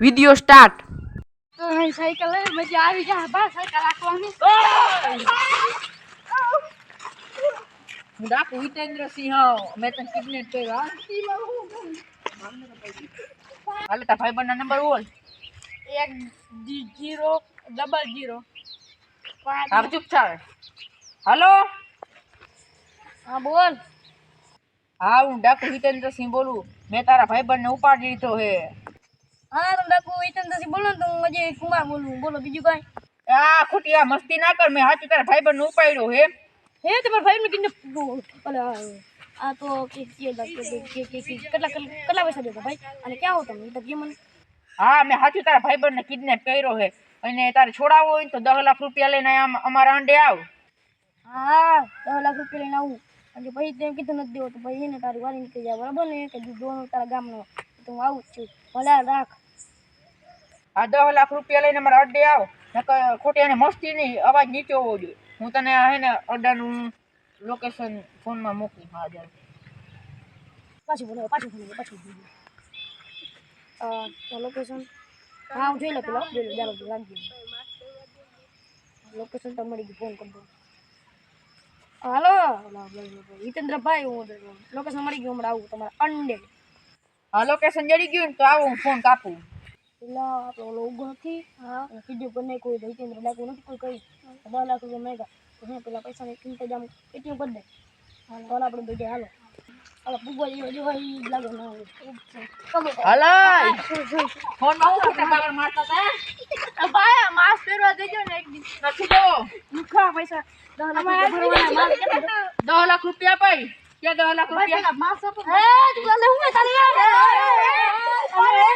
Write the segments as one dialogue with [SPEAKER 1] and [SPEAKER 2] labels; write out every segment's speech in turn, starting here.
[SPEAKER 1] Video start.
[SPEAKER 2] તો cycle મજા આવી જાય. બા સાયકલ રાખવાની.
[SPEAKER 3] હું ડાકુ હિતેન્દ્રસિંહ મેં તને કિડનેપ કર્યો હા? હાલે તારા ભાઈબંધના નંબર બોલ.
[SPEAKER 2] એક જીરો ડબલ જીરો. પાંચ.
[SPEAKER 3] હા ચૂપ હાલો?
[SPEAKER 2] હા બોલ.
[SPEAKER 3] હા હું ડાકુ હિતેન્દ્રસિંહ બોલું. મેં તારા ભાઈબંધને ઉપાડી લીધો હે.
[SPEAKER 2] હા તમે ડાકુ હિતેન્દ્રસિંહ બોલો ને તો હું અજય કુમાર બોલું. બોલો બીજું કાંઈ?
[SPEAKER 3] આ ખોટી આ મસ્તી ના કર મેં હાચું તારા ભાઈબંધને ઉપાડ્યો હે.
[SPEAKER 2] હે તમારા ભાઈ ને ઓલા આ તો કે કે કે કે કેટલા કેટલા પૈસા દેતા ભાઈ? અને ક્યાં હો તમે? તો મને
[SPEAKER 3] હા મેં હાચું તારા ભાઈબંધને કિડનેપ કર્યો હે. અને તારે છોડાવવો હોય ને તો દસ લાખ રૂપિયા લઈને આમ અમારા અંડે આવ.
[SPEAKER 2] હા દસ લાખ રૂપિયા લઈને આવું. અને પછી તેમ કીધું નથી દેવો તો ભાઈ એને તારી વારી નીકળી જાય. બરાબર ને? કે દોનું તારા ગામનો. તો હું આવું છું. ભલા રાખ.
[SPEAKER 3] આ દસ લાખ રૂપિયા લઈને મારા અડ્ડે આવ. નકર ખોટી એને મસ્તી નહીં અવાજ નીચે હોવો જોઈએ. હું તને હે ને અડ્ડાનું લોકેશન ફોનમાં મોકલી હા જાવ
[SPEAKER 2] પાછું બોલો પાછું બોલો પાછું બોલો. લોકેશન હા હું જોઈ લે પેલો. જોઈ લે ચાલો તો રાખજો લોકેશન તો મળી ગયું ફોન કરતો દો હાલો. હિતેન્દ્રભાઈ હું લોકેશન મળી ગયું હમણાં આવું તમારા. અંડે
[SPEAKER 3] હા લોકેશન જડી ગયું ને તો આવો હું ફોન કાપું.
[SPEAKER 2] પેલા આપણે ઓલો ઉગો નથી. હા. કીધું નહીં કોઈ હિતેન્દ્ર ડાકુ નથી કોઈ કહી દસ લાખ રૂપિયા મેગા. તો મેં પેલા પૈસાની ઇંતજામ એટીએમ કરી દે. તો આપણે બે હાલો. હાલો જેવો હોય ઈ લાગે ના
[SPEAKER 3] ફોનમાં હું ખોટા મારતા હતા
[SPEAKER 2] ભાઈ માસ્ક પહેરવા દેજો ને એક દિવસ.
[SPEAKER 3] નથી દેવો
[SPEAKER 2] મુખા પૈસા. દસ લાખ રૂપિયા ભરવાના
[SPEAKER 3] દસ લાખ રૂપિયા પાઈ ક્યાં દસ લાખ રૂપિયા?
[SPEAKER 2] માસ્ક આપો એ તું એટલે હું તારી અરે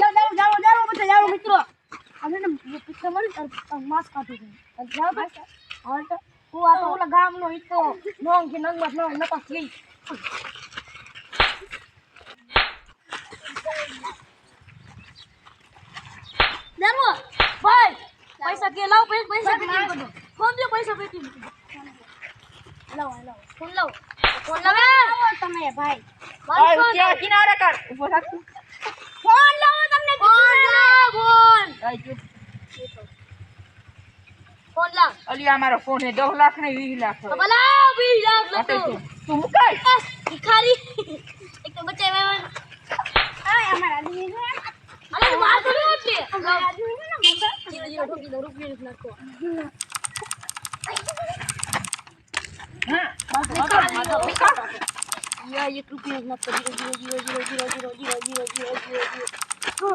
[SPEAKER 2] જાઓ જાઓ જાઓ જાઓ બધા જાઓ મિત્રો અમે ને પિક્ચર મળી માસ્ક આપી દે જાઓ ભાઈ હા તો હું આ તો ઓલા ગામનો ઈતો નોંગ કે નંગમાં નોંગ નપાસ ગઈ દેમો ભાઈ પૈસા કે લાવ પૈસા પૈસા કે લાવ ફોન દે પૈસા પેટીએમ લાવ લાવ. ફોન લાવ. ફોન લાવ તમે ભાઈ.
[SPEAKER 3] ભાઈ ક્યાં કિનારે કર. ઊભો રાખ.
[SPEAKER 2] ફોન લાવ તમને ફોન લાવ. ફોન
[SPEAKER 3] આઈ ચૂપ
[SPEAKER 2] ફોન લાવ
[SPEAKER 3] અલી આ મારો ફોન હે દસ લાખ ને વીસ લાખ
[SPEAKER 2] તો બલાવ બી લાવ
[SPEAKER 3] માટે
[SPEAKER 2] લતો
[SPEAKER 3] તું તું મુકાય
[SPEAKER 2] ભિખારી એક તો બચ્ચા મેવાન આ અમારા આદમી છે અરે માર તો એટલે અમારા આદમી ને ઠોકી દો રૂપિયા નાખો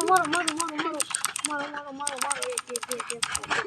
[SPEAKER 2] મારો મારો મારો મારો મારો મારો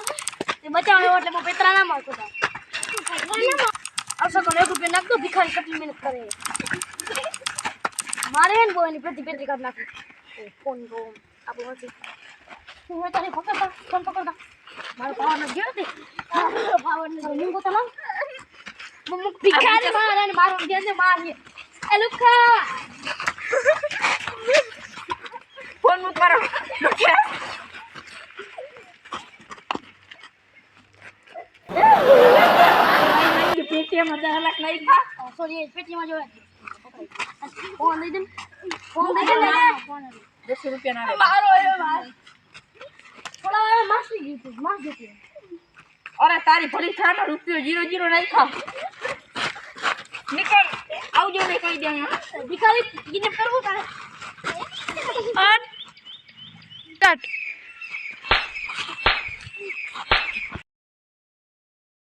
[SPEAKER 2] બચાવ્યો એટલે હું પેત્રા ના મારતો આવશો કોને એક રૂપિયા નાખતો ભિખારી કેટલી મહેનત કરે. મારે હે ને એની પ્રતિ પેત્રી કાઢ નાખી ફોન તો આપણું નથી હું હોય તારી પકડતા ફોન પકડતા. મારો પાવર નથી ગયો તે. પાવર નથી હું ગોતા લાવ. ભિખારી મારે ને મારો ગયા છે મારીએ એ લુખા.
[SPEAKER 3] ફોન મુક રૂપિયામાં દસ લાખ નહીં ખા.
[SPEAKER 2] સોરી પેટીમાં જોવે ફોન દઈ દે ફોન દઈ દે
[SPEAKER 3] દસ રૂપિયા ના
[SPEAKER 2] મારો થોડા વાર માસી ગયું માસ જતી
[SPEAKER 3] અરે તારી ભલી છાટા રૂપિયો જીરો જીરો નહીં ખા. નીકળ. આવજો ને કહી દે
[SPEAKER 2] ભિખારી કરવું તારે.
[SPEAKER 1] અન.